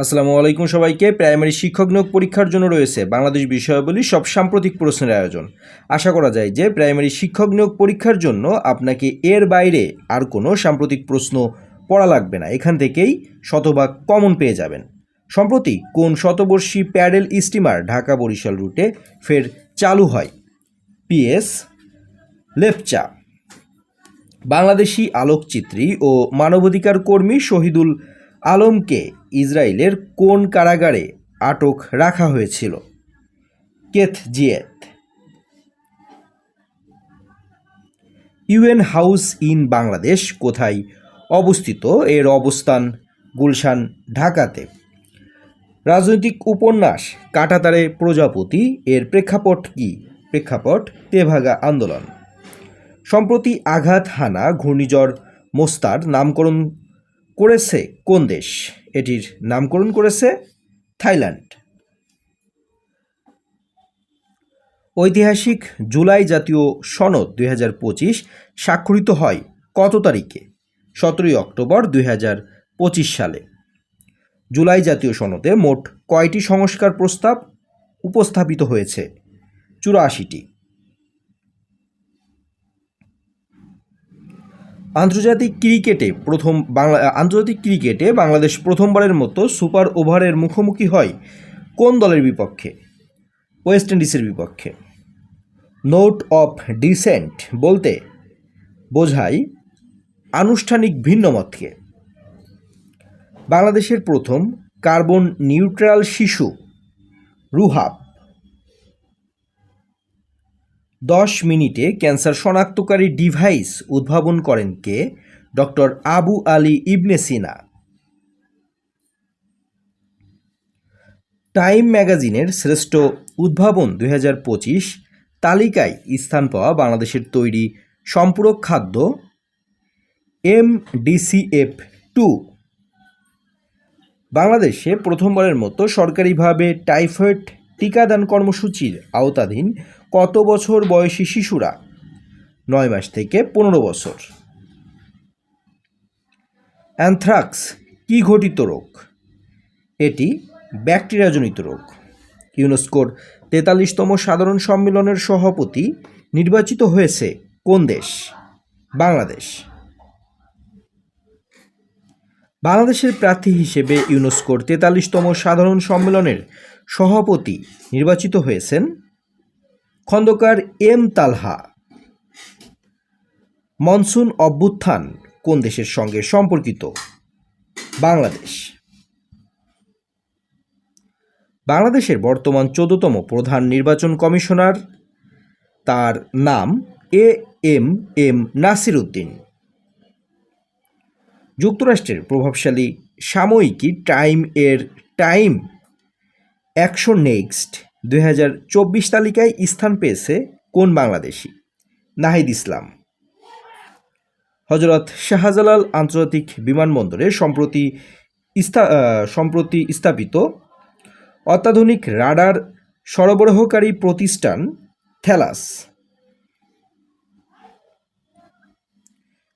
আসসালামু আলাইকুম সবাইকে। প্রাইমারি শিক্ষক নিয়োগ পরীক্ষার জন্য রয়েছে বাংলাদেশ বিষয়াবলী সব সাম্প্রতিক প্রশ্নের আয়োজন। আশা করা যায় যে প্রাইমারি শিক্ষক নিয়োগ পরীক্ষার জন্য আপনাকে এর বাইরে আর কোনো সাম্প্রতিক প্রশ্ন পড়া লাগবে না। এখান থেকেই শতভাগ কমন পেয়ে যাবেন। সম্প্রতি কোন শতবর্ষী প্যাডেল স্টিমার ঢাকা বরিশাল রুটে ফের চালু হয়? পিএস লেপচা। বাংলাদেশি আলোকচিত্রী ও মানবাধিকার কর্মী শহীদুল আলমকে ইসরায়েলের কোন কারাগারে আটক রাখা হয়েছিল? কেথ জিয়েত ইউএন হাউস ইন বাংলাদেশ কোথায় অবস্থিত? এর অবস্থান গুলশান, ঢাকাতে। রাজনৈতিক উপন্যাস কাটাতারে প্রজাপতি, এর প্রেক্ষাপট কি? প্রেক্ষাপট, তেভাগা আন্দোলন। সম্প্রতি আঘাত হানা, ঘূর্ণিঝড়, মোস্তার নামকরণ করেছে কোন দেশ? এটির নামকরণ করেছে থাইল্যান্ড। ঐতিহাসিক জুলাই জাতীয় সনদ দুই হাজার পঁচিশ স্বাক্ষরিত হয় কত তারিখে? সতেরোই অক্টোবর দুই হাজার পঁচিশ সালে। জুলাই জাতীয় সনদে মোট কয়টি সংস্কার প্রস্তাব উপস্থাপিত হয়েছে? চুরাশিটি। আন্তর্জাতিক ক্রিকেটে প্রথম বাংলা, আন্তর্জাতিক ক্রিকেটে বাংলাদেশ প্রথমবারের মতো সুপার ওভারের মুখোমুখি হয় কোন দলের বিপক্ষে? ওয়েস্ট ইন্ডিজের বিপক্ষে। নোট অফ ডিসেন্ট বলতে বোঝায় আনুষ্ঠানিক ভিন্নমতকে। বাংলাদেশের প্রথম কার্বন নিউট্রাল শিশু রুহাব দশ মিনিটে ক্যান্সার শনাক্তকারী ডিভাইস উদ্ভাবন করেন কে? Doctor Abu Ali Ibne Sina. Time ম্যাগাজিনের শ্রেষ্ঠ উদ্ভাবন দুই হাজার পঁচিশ তালিকায় স্থান পাওয়া বাংলাদেশের তৈরি সম্পূরক খাদ্য এম ডিসিএফ টু। বাংলাদেশে প্রথমবারের মতো সরকারিভাবে টাইফয়েড টিকাদান কর্মসূচির আওতাধীন কত বছর বয়সী শিশুরা? নয় মাস থেকে পনেরো বছর। অ্যানথ্রাক্স কি ঘটিত রোগ? এটি ব্যাকটেরিয়াজনিত রোগ। ইউনেস্কোর তেতাল্লিশতম সাধারণ সম্মেলনের সভাপতি নির্বাচিত হয়েছে কোন দেশ? বাংলাদেশ। বাংলাদেশের প্রার্থী হিসেবে ইউনেস্কোর তেতাল্লিশতম সাধারণ সম্মেলনের সভাপতি নির্বাচিত হয়েছেন খন্দকার এম তালহা। মনসুন অভ্যুত্থান কোন দেশের সঙ্গে সম্পর্কিত? বাংলাদেশ। বাংলাদেশের বর্তমান চোদ্দতম প্রধান নির্বাচন কমিশনার, তার নাম A M M Nasir Uddin যুক্তরাষ্ট্রের প্রভাবশালী সাময়িকী টাইম এর টাইম একশো নেক্সট দু হাজার চব্বিশ তালিকায় স্থান পেয়েছে কোন বাংলাদেশি? নাহিদ ইসলাম। হজরত শাহজালাল আন্তর্জাতিক বিমানবন্দরে সম্প্রতি সম্প্রতি স্থাপিত অত্যাধুনিক রাডার সরবরাহকারী প্রতিষ্ঠান থ্যালাস।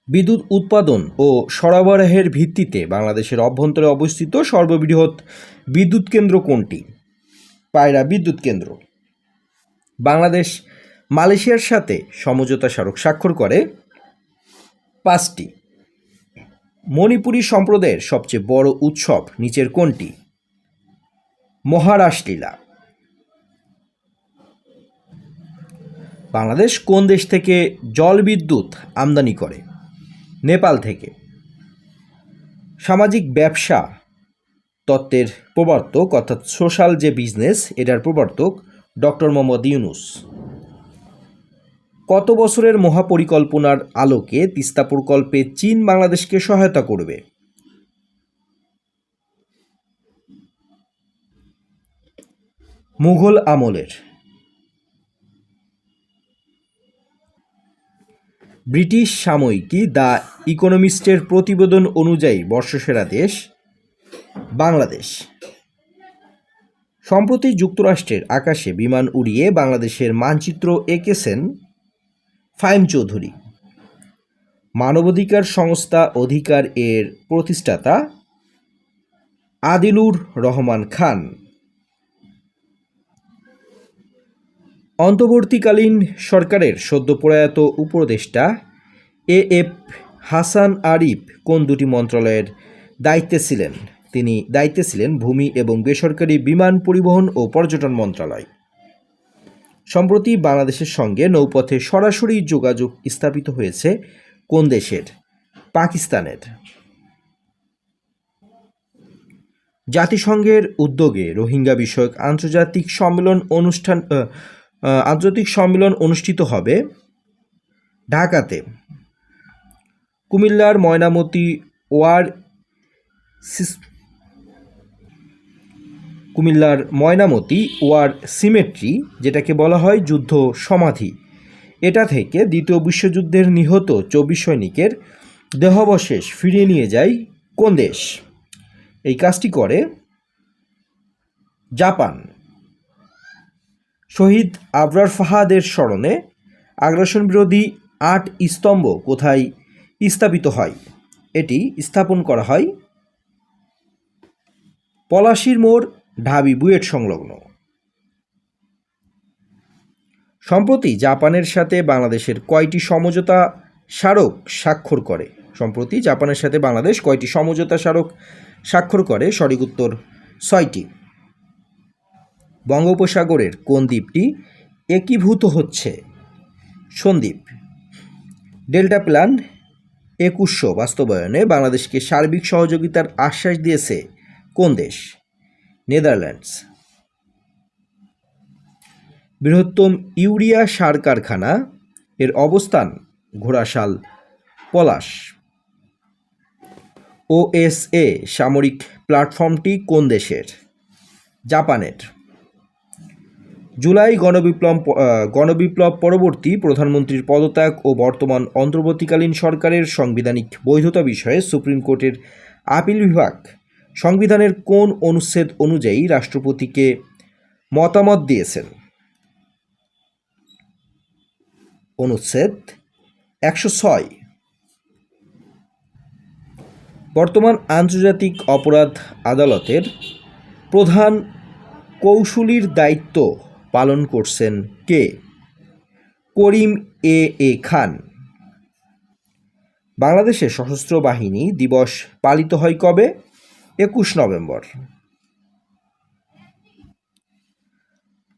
বিদ্যুৎ উৎপাদন ও সরবরাহের ভিত্তিতে বাংলাদেশের অভ্যন্তরে অবস্থিত সর্ববৃহৎ বিদ্যুৎ কেন্দ্র কোনটি? পায়রা বিদ্যুৎ কেন্দ্র। বাংলাদেশ, মালয়েশিয়ার সাথে সমঝোতা স্মারক স্বাক্ষর করে পাঁচটি। মণিপুরী সম্প্রদায়ের সবচেয়ে বড় উৎসব নিচের কোনটি? মহারাষ্ট্রীলা বাংলাদেশ কোন দেশ থেকে জলবিদ্যুৎ আমদানি করে? নেপাল থেকে। সামাজিক ব্যবসা তত্ত্বের প্রবর্তক, অর্থাৎ সোশ্যাল যে বিজনেস, এটার প্রবর্তক ডক্টর মোহাম্মদ ইউনুস। কত বছরের মহাপরিকল্পনার আলোকে তিস্তা প্রকল্পে চীন বাংলাদেশকে সহায়তা করবে? মুঘল আমলের। ব্রিটিশ সাময়িকী দ্য ইকোনমিস্টের প্রতিবেদন অনুযায়ী বর্ষসেরা দেশ বাংলাদেশ। সম্প্রতি যুক্তরাষ্ট্রের আকাশে বিমান উড়িয়ে বাংলাদেশের মানচিত্র এঁকেছেন ফাইম চৌধুরী। মানবাধিকার সংস্থা অধিকার এর প্রতিষ্ঠাতা আদিলুর রহমান খান। অন্তর্বর্তীকালীন সরকারের সদ্য প্রয়াত উপদেষ্টা এ এফ হাসান আরিফ কোন দুটি মন্ত্রণালয়ের দায়িত্বে ছিলেন? তিনি দায়িত্বে ছিলেন ভূমি এবং বেসরকারি বিমান পরিবহন ও পর্যটন মন্ত্রণালয় সম্প্রতি বাংলাদেশের সঙ্গে নৌপথে সরাসরি যোগাযোগ স্থাপিত হয়েছে কোন দেশের? পাকিস্তানের। জাতিসংঘের উদ্যোগে রোহিঙ্গা বিষয়ক আন্তর্জাতিক সম্মেলন অনুষ্ঠান আন্তর্জাতিক সম্মেলন অনুষ্ঠিত হবে ঢাকাতে। কুমিল্লার ময়নামতি ওয়ার সিস- কুমিল্লার ময়নামতি ওয়ার সিমেট্রি, যেটাকে বলা হয় যুদ্ধ সমাধি। এটা থেকে দ্বিতীয় বিশ্বযুদ্ধের নিহত চব্বিশ সৈনিকের দেহাবশেষ ফিরিয়ে নিয়ে যায় কোন দেশ? এই কাজটি করে জাপান। শহীদ আবরার ফাহাদের স্মরণে আগ্রাসন বিরোধী আট স্তম্ভ কোথায় স্থাপিত হয়? এটি স্থাপন করা হয় পলাশির মোড় ঢাবি বুয়েট সংলগ্ন। সম্প্রতি জাপানের সাথে বাংলাদেশের কয়টি সমঝোতা স্মারক স্বাক্ষর করে? সম্প্রতি জাপানের সাথে বাংলাদেশ কয়টি সমঝোতা স্মারক স্বাক্ষর করে? সঠিক উত্তর ছয়টি। বঙ্গোপসাগরের কোন দ্বীপটি একীভূত হচ্ছে? সন্দ্বীপ। ডেল্টা প্ল্যান একুশশো বাস্তবায়নে বাংলাদেশকে সার্বিক সহযোগিতার আশ্বাস দিয়েছে কোন দেশ? নেদারল্যান্ডস। বৃহত্তম ইউরিয়া সার কারখানা, এর অবস্থান ঘোড়াশাল, পলাশ। ওএসএ সামরিক প্ল্যাটফর্মটি কোন দেশের? জাপানের। জুলাই গণবিপ্লব গণবিপ্লব পরবর্তী প্রধানমন্ত্রীর পদত্যাগ ও বর্তমান অন্তর্বর্তীকালীন সরকারের সাংবিধানিক বৈধতা বিষয়ে সুপ্রিম কোর্টের আপিল বিভাগ সংবিধানের কোন অনুচ্ছেদ অনুযায়ী রাষ্ট্রপতিকে মতামত দিয়েছেন? অনুচ্ছেদ একশো ছয়। বর্তমান আন্তর্জাতিক অপরাধ আদালতের প্রধান কৌশলীর দায়িত্ব পালন করছেন কে? করিম এ এ খান। বাংলাদেশের সশস্ত্র বাহিনী দিবস পালিত হয় কবে? একুশ নভেম্বর।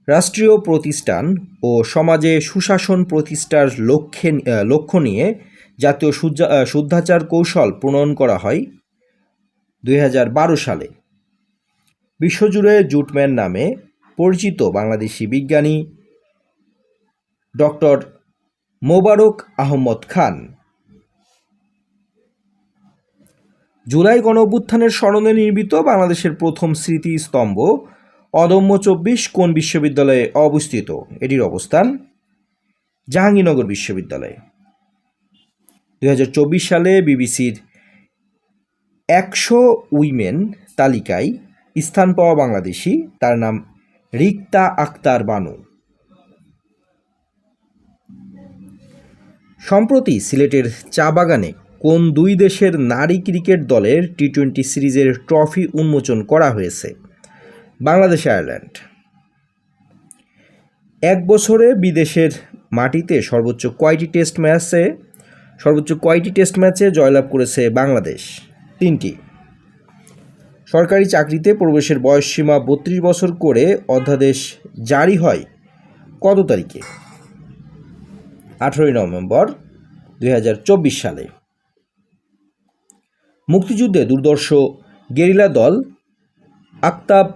রাষ্ট্রীয় প্রতিষ্ঠান ও সমাজে সুশাসন প্রতিষ্ঠার লক্ষ্যে, লক্ষ্য নিয়ে জাতীয় শুদ্ধা- শুদ্ধাচার কৌশল প্রণয়ন করা হয় দুই হাজার বারো সালে। বিশ্বজুড়ে জুটম্যান নামে পরিচিত বাংলাদেশি বিজ্ঞানী ডক্টর মোবারক আহমদ খান। জুলাই গণ অভ্যুত্থানের স্মরণে নির্মিত বাংলাদেশের প্রথম স্মৃতিস্তম্ভ, অদম্য চব্বিশ কোন বিশ্ববিদ্যালয়ে অবস্থিত? এটির অবস্থান জাহাঙ্গীরনগর বিশ্ববিদ্যালয়ে। দু হাজার চব্বিশ সালে বিবিসির একশো উইমেন তালিকায় স্থান পাওয়া বাংলাদেশি, তার নাম রিক্তা আক্তার বানু। সম্প্রতি সিলেটের চা বাগানে কোন দুই দেশের নারী ক্রিকেট দলের টি টোয়েন্টি সিরিজের ট্রফি উন্মোচন করা হয়েছে? বাংলাদেশ, আয়ারল্যান্ড। এক বছরে বিদেশের মাটিতে সর্বোচ্চ কয়টি টেস্ট ম্যাচে, সর্বোচ্চ কয়টি টেস্ট ম্যাচে জয়লাভ করেছে বাংলাদেশ? তিনটি। সরকারি চাকরিতে প্রবেশের বয়সসীমা বত্রিশ বছর করে অধ্যাদেশ জারি হয় কত তারিখে? আঠেরোই নভেম্বর দু হাজার চব্বিশ সালে। মুক্তিযুদ্ধে দুর্দর্শ গেরিলা দল আক্তাব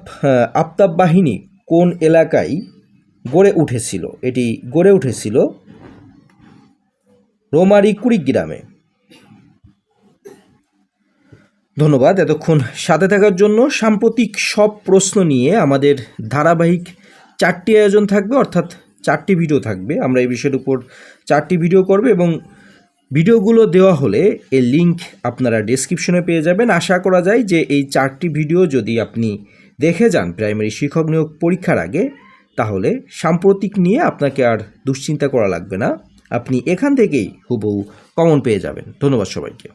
আফতাব বাহিনী কোন এলাকায় গড়ে উঠেছিল? এটি গড়ে উঠেছিল রোমারি কুড়িগ্রামে। ধন্যবাদ এতক্ষণ সাথে থাকার জন্য। সাম্প্রতিক সব প্রশ্ন নিয়ে আমাদের ধারাবাহিক চারটি আয়োজন থাকবে, অর্থাৎ চারটি ভিডিও থাকবে। আমরা এই বিষয়ের উপর চারটি ভিডিও করবে এবং ভিডিওগুলো দেওয়া হলে এই লিঙ্ক আপনারা ডেসক্রিপশনে পেয়ে যাবেন। আশা করা যায় যে এই চারটি ভিডিও যদি আপনি দেখে যান প্রাইমারি শিক্ষক নিয়োগ পরীক্ষার আগে, তাহলে সাম্প্রতিক নিয়ে আপনাকে আর দুশ্চিন্তা করা লাগবে না। আপনি এখান থেকেই হুবহু কমন পেয়ে যাবেন। ধন্যবাদ সবাইকে।